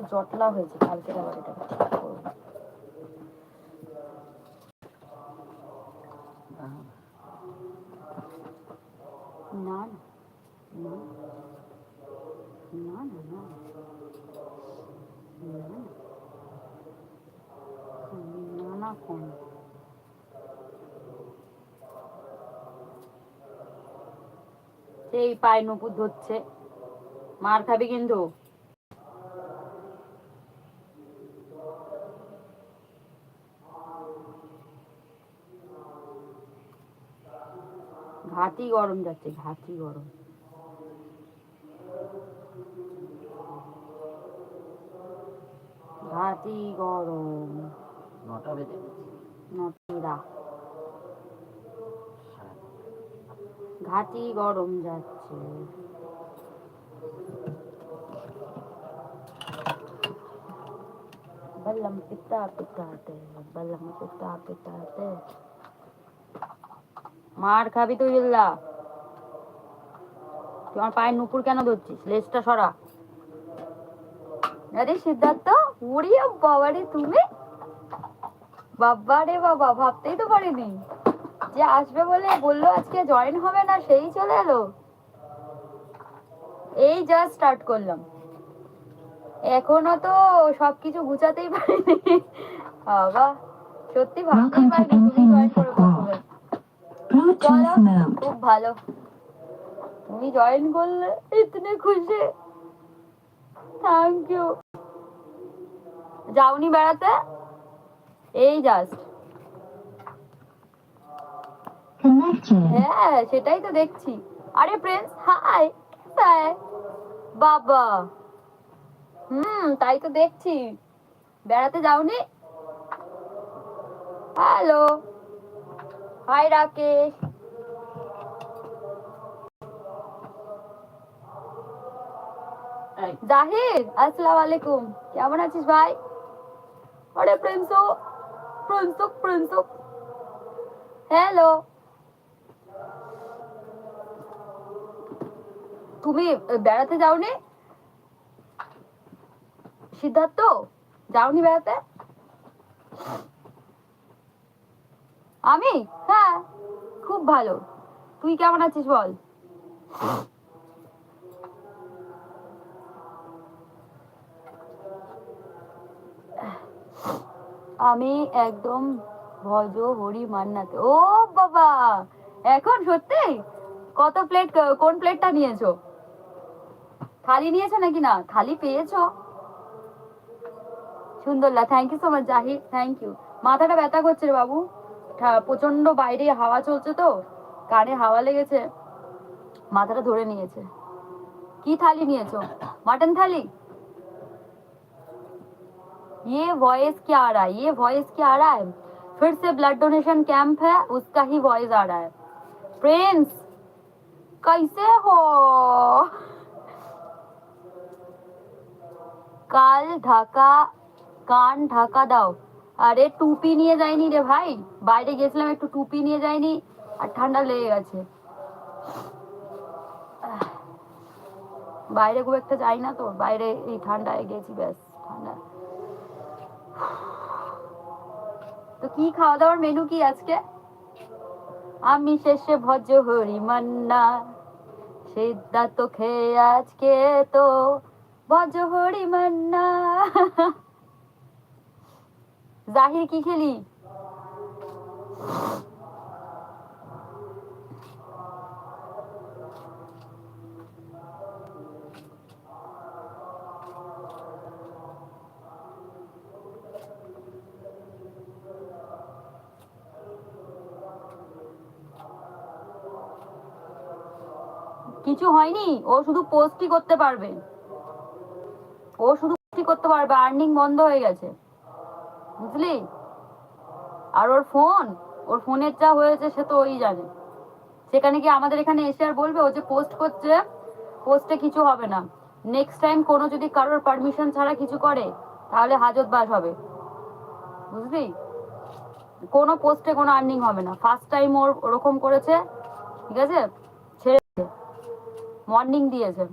একটু জটলা হয়েছে কালকে আবার এটা ঠিক না। না এই পায়ে নুপুর ধরছে। মার খাবি কিন্তু। ঘাটি গরম যাচ্ছে ঘাটি গরম ঘাটি গরম নটা বেজে গেছে নটিরা ঘাটি গরম যাচ্ছে बल्लम पिता पिताते बल्लम पिता पिताते মার খাবি তুই ইল্লা তুই আমার পায়ের নুপুর কেন ধরছিস? লেজটা সরা। আরে সিদ্ধার্থ উড়িয়ে বাবারে তুমি? বাবা রে বাবা ভাবতেই তো পারিনি। যে আসবে বলে বলল আজকে জয়েন হবে না সেই চলে এলো। এই জাস্ট স্টার্ট করলাম। এখনও তো সবকিছু গুছাতেই পারিনি। বাবা সত্যি ভাবতেই পারিনি তুমি জয়েন করে Infinite বসবে Bluetooth mode. খুব ভালো। তুমি জয়েন করলে ইতনে খুশি। থ্যাংক ইউ যাওনি বেড়াতে? এই জাস্ট হ্যাঁ সেটাই তো দেখছি। আরে প্রিন্স হাই হাই বাবা। হুম তাই তো দেখছি। বেড়াতে যাওনি? হ্যালো হাই রাকেশ জাহির আসসালামু আলাইকুম কেমন আছিস ভাই? আরে প্রিন্সো প্রিন্সো প্রিন্সো। হ্যালো তুমি বেড়াতে যাওনি? সিদ্ধার্থ যাওনি বেড়াতে? আমি? হ্যাঁ খুব ভালো। তুই কেমন আছিস বল? আমি একদম ভজ হরি মান্নাতে। ও বাবা! এখন সত্যি? কত প্লেট কোন প্লেটটা নিয়েছো? থালি নিয়েছো নাকি না? থালি পেয়েছ? সুন্দরলা thank you so much Zahir thank you মাথাটা ব্যথা করছে রে বাবু। প্রচন্ড বাইরে হাওয়া চলছে তো কানে হাওয়া লেগেছে মাথাটা ধরে নিয়েছে কি থালি নিয়েছো মাটন থালি ये वॉइस क्या आ रहा है ये वॉइस क्या आ रहा है फिर से ब्लड डोनेशन कैंप है उसका ही वॉइस आ रहा है प्रिंस कैसे हो কাল ঢাকা কান ঢাকা দাও আরে টুপি নিয়ে যাইনি রে ভাই। বাইরে গেছিলাম, একটু টুপি নিয়ে যাইনি আর ঠান্ডা লেগে গেছে। বাইরে খুব একটা যাই না তো, বাইরে এই ঠান্ডায় গেছি ব্যাস, ঠান্ডা। তো কি খাওয়া দাওয়ার মেনু কি আজকে? আমি শেষে ভজ হরি মান্না সিদ্ধার্থ খেয়ে আজকে তো ভজ হরি মান্না জাহির কি খেলি? কিছু হয়নি? ও শুধু পোস্টই করতে পারবে। ও শুধু করতে পারবে আর্নিং বন্ধ হয়ে গেছে। বুঝলি? আর ওর ফোন, ওর ফোনের যা হয়েছে সে তো ওই জানে। সেখানে কি আমাদের এখানে এসে আর বলবে, ও যে পোস্ট করছে পোস্টে কিছু হবে না। নেক্সট টাইম কোনো যদি কারোর পারমিশন ছাড়া কিছু করে, তাহলে হাজত বাজ হবে। বুঝলি? কোনো পোস্টে কোনো আর্নিং হবে না। ফার্স্ট টাইম ওর ওরকম করেছে, ঠিক আছে? ছেড়েছে মর্নিং দিয়েছে।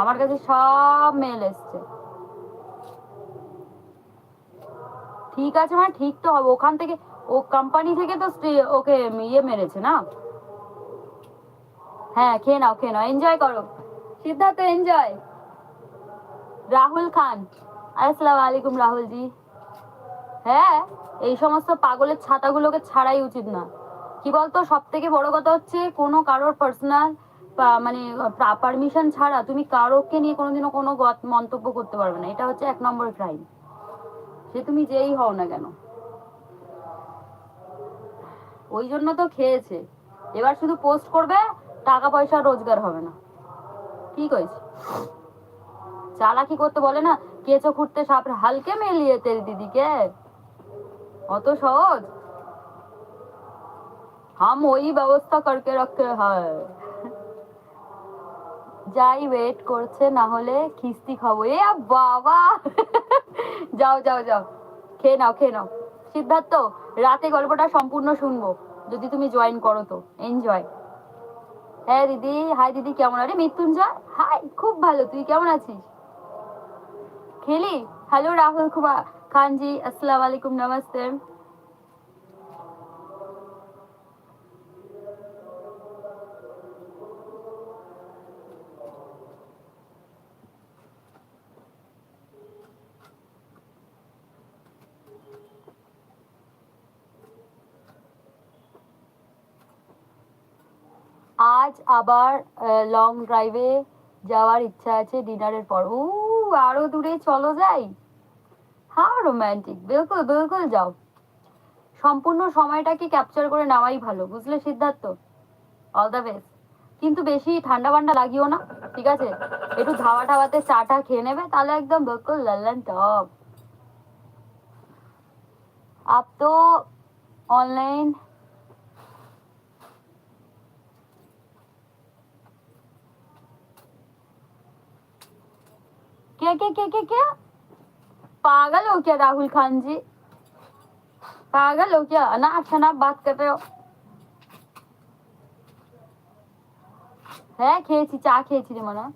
আমার কাছে সব মেল এসছে। ঠিক আছে মানে ঠিক তো হবে। ওখান থেকে ও কোম্পানি থেকে তো ওকে ইয়ে মেরেছে না? হ্যাঁ খেয়ে নাও খেয়ে নাও এনজয় করো। সিদ্ধার্থ এনজয় রাহুল খান। আসসালামু আলাইকুম রাহুল জি হ্যাঁ এই সমস্ত পাগলের ছাতাগুলোকে ছাড়াই উচিত না। কি বলতো সব থেকে বড় কথা হচ্ছে কোনো কারোর পার্সোনাল মানে পারমিশন ছাড়া তুমি কারোকে নিয়ে কোনোদিনও কোনো মন্তব্য করতে পারবে না। এটা হচ্ছে এক নম্বর ক্রাইম সে তুমি যেই হও না কেন? ওই জন্য তো খেয়েছে। এবার শুধু পোস্ট করবে, টাকা পয়সা রোজগার হবে না। ঠিক হয়েছে চালাকি করতে বলে না, কেঁচো খুঁড়তে সাপ হালকে মেলিয়ে তেরি দিদিকে। অত সহজ? হাম ওই ব্যবস্থা করকে রাখতে হয়। যাই ওয়েট করছে, না হলে খিস্তি খাব। এ বাবা! যাও যাও যাও। খেয়ে নাও খেয়ে নাও। সিদ্ধার্থ, রাতে গল্পটা সম্পূর্ণ শুনব। যদি তুমি জয়েন করো তো। এনজয় হ্যাঁ দিদি। হাই দিদি। কেমন? আরে, মৃত্যুঞ্জয়? হাই খুব ভালো। তুই কেমন আছিস? খেলি? হ্যালো রাহুল খুবা খানজি। আসসালামু আলাইকুম নমস্তে। আবার লং ড্রাইভে যাওয়ার ইচ্ছা আছে ডিনারের পর। ও আরও দূরে চলো যাই। হা রোম্যান্টিক বিলকুল বিলকুল যাও। সম্পূর্ণ সময়টাকে ক্যাপচার করে নেওয়াই ভালো, বুঝলে সিদ্ধার্থ? অল দ্য বেস্ট কিন্তু বেশি ঠান্ডা বান্ডা লাগিও না, ঠিক আছে? একটু ধাওয়া ঠাওয়াতে চা টা খেয়ে নেবে, তাহলে একদম বিলকুল লাল্লান টপ আপ তো অনলাইন क्या क्या क्या क्या क्या? पागल हो क्या राहुल खान जी? पागल हो क्या? अनाप शनाप बात कर रहे हो? है, खेची, चा खेची मना।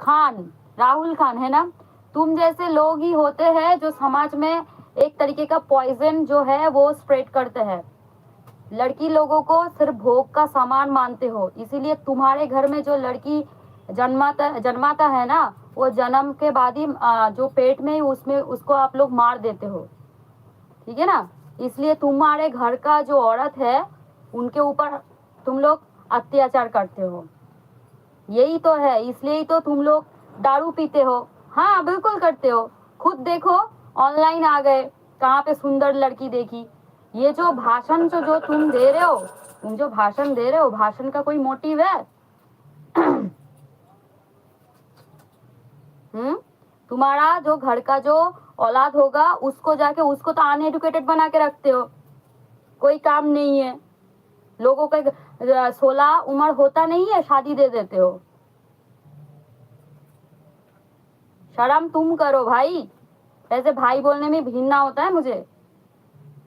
खान, राहुल खान, है ना? तुम जैसे लोग ही होते हैं जो समाज में एक तरीके का पॉइजन जो है, वो स्प्रेड करते हैं। लड़की लोगों को सिर्फ़ भोग का सामान मानते हो। इसीलिए तुम्हारे घर में जो लड़की जन्माता जन्माता है ना, वो जन्म के बाद ही जो पेट में ही उसमें, उसको आप लोग मार देते हो। ठीक है ना? इसलिए तुम्हारे घर का जो औरत है, उनके ऊपर तुम लोग अत्याचार करते हो। यही तो है, इसलिए ही तो तुम लोग दारू पीते हो। हाँ बिल्कुल करते हो। खुद देखो, ऑनलाइन आ गए, कहाँ पे सुंदर लड़की देखी। ये जो भाषण जो जो तुम दे रहे हो, तुम जो भाषण दे रहे हो, भाषण का कोई मोटिव है? हम्म? तुम्हारा जो घर का जो औलाद होगा, उसको जाके, उसको तो अनएडुकेटेड बना के रखते हो। कोई काम नहीं है। लोगों का सोलह उम्र होता नहीं है, शादी दे देते हो। शर्म तुम करो भाई। ऐसे भाई बोलने में घिनना होता है मुझे।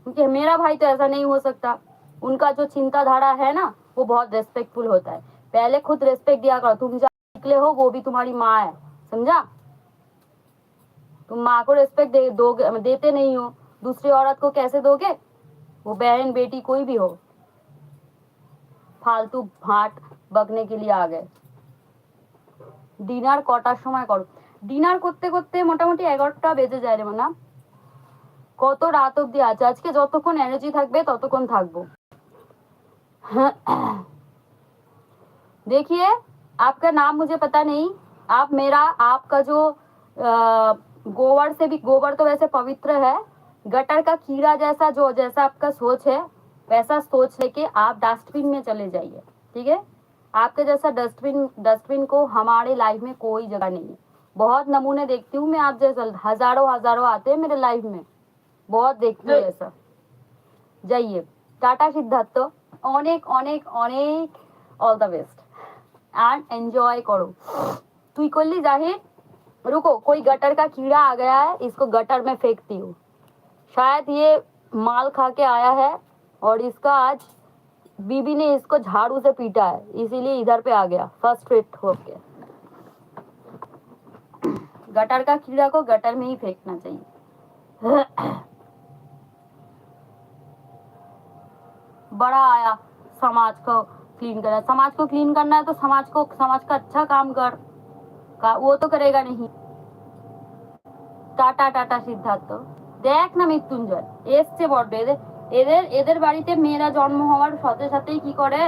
क्योंकि मेरा भाई तो ऐसा नहीं हो सकता उनका जो चिंताधारा है ना वो बहुत रेस्पेक्टफुल होता है पहले खुद रेस्पेक्ट दिया करो तुम जहाँ निकले हो वो भी तुम्हारी माँ है समझा तुम माँ को रेस्पेक्ट दे दोगे देते नहीं हो दूसरी औरत को कैसे दोगे वो बहन बेटी कोई भी हो ফালতু ভাট বকনে के लिए आ गए ডিনার কটার সময় করো ডিনার করতে করতে মোটামুটি এগারোটা বেজে যায় রে মানা কত রাত অব্দি আছে আজকে যতক্ষণ এনার্জি থাকবে ততক্ষণ থাকবো देखिए आपका नाम मुझे पता नहीं आप मेरा आपका जो अ, गोबर से भी गोबर तो वैसे पवित्र है गटर का कीड़ा जैसा जो जैसा आपका सोच है वैसा सोच लेके आप डस्टबिन में चले जाइए ठीक है आपके जैसा डस्टबिन डस्टबिन को हमारे लाइफ में कोई जगह नहीं है बहुत नमूने देखती हूँ मैं आप जैसा हजारों हजारों आते हैं मेरे लाइफ में बहुत देखती हूँ ऐसा जाइए टाटा सिद्धार्थ অনেক অনেক অনেক all the best and enjoy करो তুই করলি জাহির रुको कोई गटर का कीड़ा आ गया है इसको गटर में फेंकती हूँ शायद ये माल खा के आया है और इसका आज बीबी ने इसको झाड़ू से पीटा है इसीलिए इधर पे आ गया फर्स्ट रेट होके गटर का कीड़ा को गटर में ही फेंकना चाहिए बड़ा आया समाज को क्लीन करना समाज को क्लीन करना है तो समाज को समाज का अच्छा काम कर का वो तो करेगा नहीं টাটা টাটা সিদ্ধার্থ দেখ না মৃত্যুঞ্জয় এসছে বড্ড এদের এদের এদের বাড়িতে মেয়েরা জন্ম হওয়ার সাথে সাথেই কি করে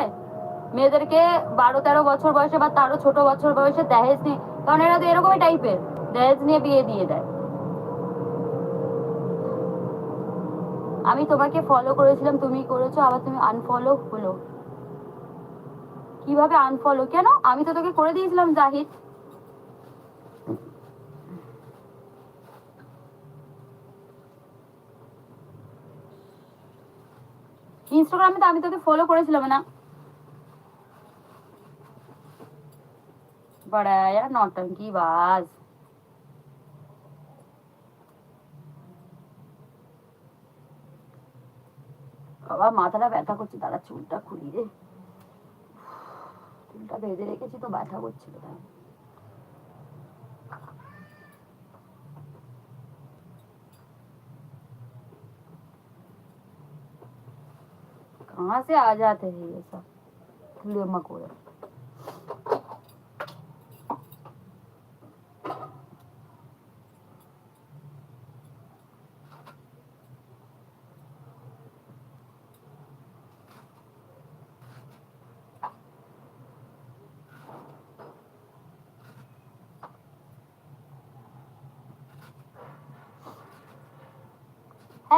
মেয়েদেরকে বারো তেরো বছর বয়সে বা তারও ছোট বছর বয়সে দহেজ নিয়ে কারণ এরা তো এরকমই টাইপের দহেজ নিয়ে বিয়ে দিয়ে দেয় আমি তোমাকে ফলো করেছিলাম, তুমি করেছ, আবার তুমি আনফলো হলো। কীভাবে আনফলো কেন? আমি তো তোকে করে দিয়েছিলাম, জাহিদ। ইনস্টাগ্রামে তো আমি তোকে ফলো করেছিলাম, না? বড় নটঙ্কি বাস বাবা মাথাটা ব্যথা করছে তারা চুলটা খুলি রে চুলটা বেঁধে রেখেছি তো ব্যথা করছিল তাই कहाँ से आ जाते हैं ये सब कीड़े मकोड़े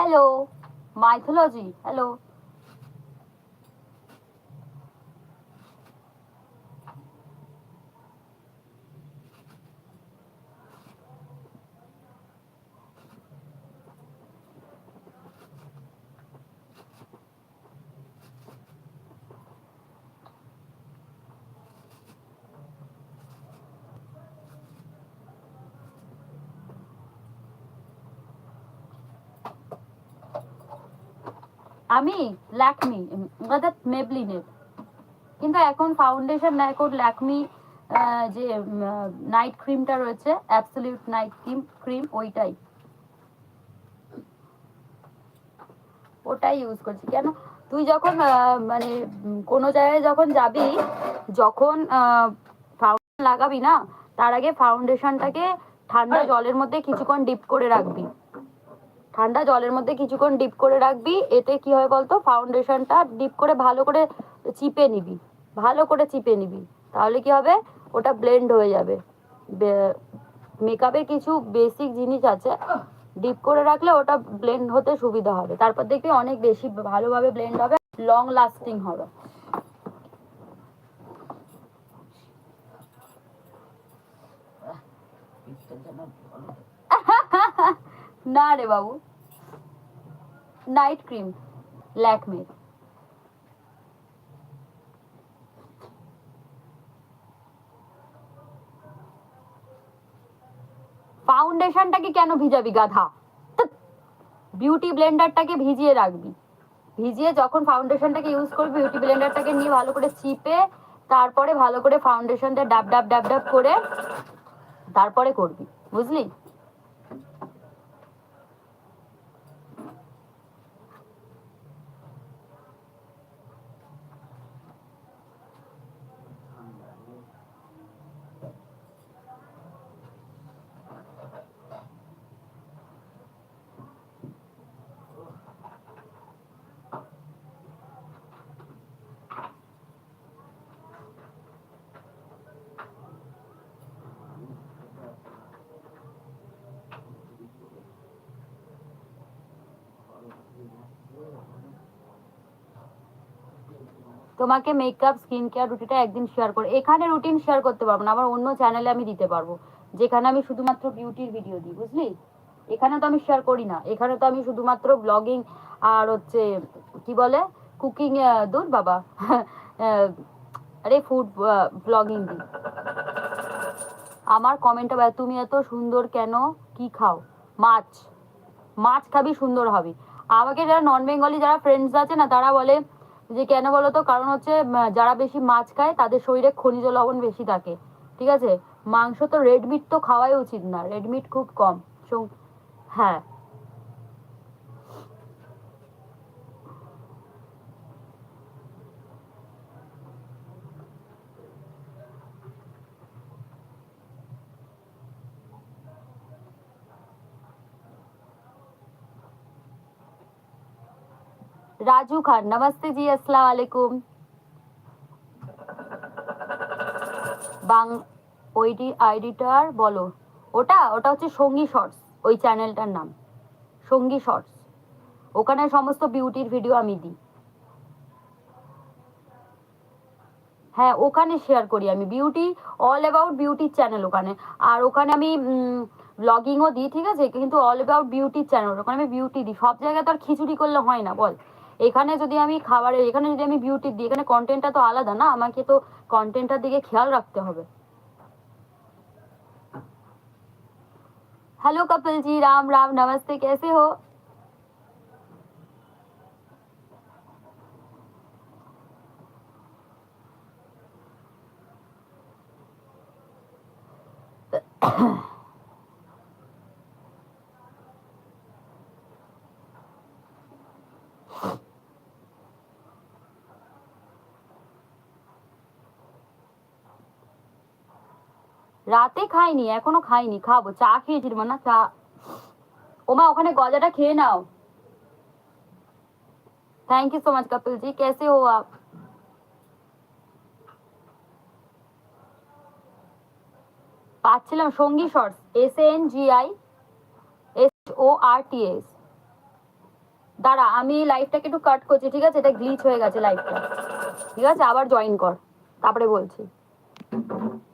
hello mythology hello আমি ল্যাকমি অর্থাৎ মেবলিনের। কিন্তু এখন ফাউন্ডেশন না এখন ল্যাকমি যে নাইট ক্রিমটা রয়েছে অ্যাবসলিউট নাইট ক্রিম ক্রিম ওইটাই। ওটাই ইউজ করছি। কেন? তুই যখন মানে কোনো জায়গায় যখন যাবি যখন ফাউন্ডেশন লাগাবি না তার আগে ফাউন্ডেশনটাকে ঠান্ডা জলের মধ্যে কিছুক্ষণ ডিপ করে রাখবি। ঠান্ডা জলের মধ্যে কিছুক্ষণ ডিপ করে রাখবি, এতে কি হয় বলতো? ফাউন্ডেশনটা ডিপ করে ভালো করে চিপে নিবি, ভালো করে চিপে নিবি। তাহলে কি হবে? ওটা ব্লেন্ড হয়ে যাবে। মেকআপের কিছু বেসিক জিনিস আছে, ডিপ করে রাখলে ওটা ব্লেন্ড হতে সুবিধা হবে। তারপর দেখবি অনেক বেশি ভালোভাবে ব্লেন্ড হবে লং লাস্টিং হবে। না রে বাবু। নাইট ক্রিম ল্যাকমে ফাউন্ডেশনটাকে কেন ভিজাবি গাধা? বিউটি ব্লেন্ডারটাকে ভিজিয়ে রাখবি। ভিজিয়ে যখন ফাউন্ডেশনটাকে ইউজ করবি বিউটি ব্লেন্ডারটাকে নিয়ে ভালো করে চিপে, তারপরে ভালো করে ফাউন্ডেশনটা ডাব ডাব ডাব ডাব করে তারপরে করবি। বুঝলি? তোমাকে মেকআপ স্কিন কেয়ার রুটিনটা একদিন শেয়ার করে, এখানে রুটিন শেয়ার করতে পারব না আমার অন্য চ্যানেলে আমি দিতে পারব, যেখানে আমি শুধুমাত্র বিউটির ভিডিও দিই, বুঝলি? এখানে তো আমি শেয়ার করি না, এখানে তো আমি শুধুমাত্র ব্লগিং আর হচ্ছে, কি বলে কুকিং দূর বাবা আরে ফুড ব্লগিং দিই। আমার কমেন্টটা তুমি এত সুন্দর কেন? কি খাও? মাছ মাছ খাবি সুন্দর হবে। আমাকে যারা নন বেঙ্গলি যারা ফ্রেন্ডস আছে না, তারা বলে যে কেন বলতো? কারণ হচ্ছে যারা বেশি মাছ খায়, তাদের শরীরে খনিজ লবণ বেশি থাকে। ঠিক আছে? মাংস তো রেড মিট তো খাওয়াই উচিত না। রেড মিট খুব কম। হ্যাঁ। রাজু খান নমস্তে জি আসসালামু আলাইকুম বাং ওইটি আইডিটার বলো ওটা ওটা হচ্ছে সঙ্গী শর্টস, ওই চ্যানেলটার নাম। সঙ্গী শর্টস। ওখানে সমস্ত বিউটির ভিডিও আমি দিই। হ্যাঁ ওখানে শেয়ার করি আমি। বিউটি অল অ্যাবাউট বিউটির চ্যানেল ওখানে। আর ওখানে আমি ব্লগিংও দিই, ঠিক আছে? কিন্তু অল অ্যাবাউট বিউটির চ্যানেল ওখানে আমি বিউটি দিই। সব জায়গায় তো আর খিচুড়ি করলে হয় না, বল। এখানে যদি আমি খাবারের এখানে যদি আমি বিউটি দিই এখানে কন্টেন্টটা তো আলাদা না আমাকে তো কন্টেন্টটার দিকে খেয়াল রাখতে হবে हेलो कपिल जी राम राम नमस्ते कैसे हो রাতে খাইনি এখনো খাইনি খাবো চা খেয়েছি মা না চা ওমা ওখানে গজাটা খেয়ে নাও thank you so much Kapil ji कैसे हो आप পাচ্ছিলাম সঙ্গী shorts S N G I S O R T S দাঁড়া আমি লাইভটাকে একটু কাট করছি ঠিক আছে এটা গ্লিচ হয়ে গেছে লাইভটা ঠিক আছে আবার জয়েন কর তারপরে বলছি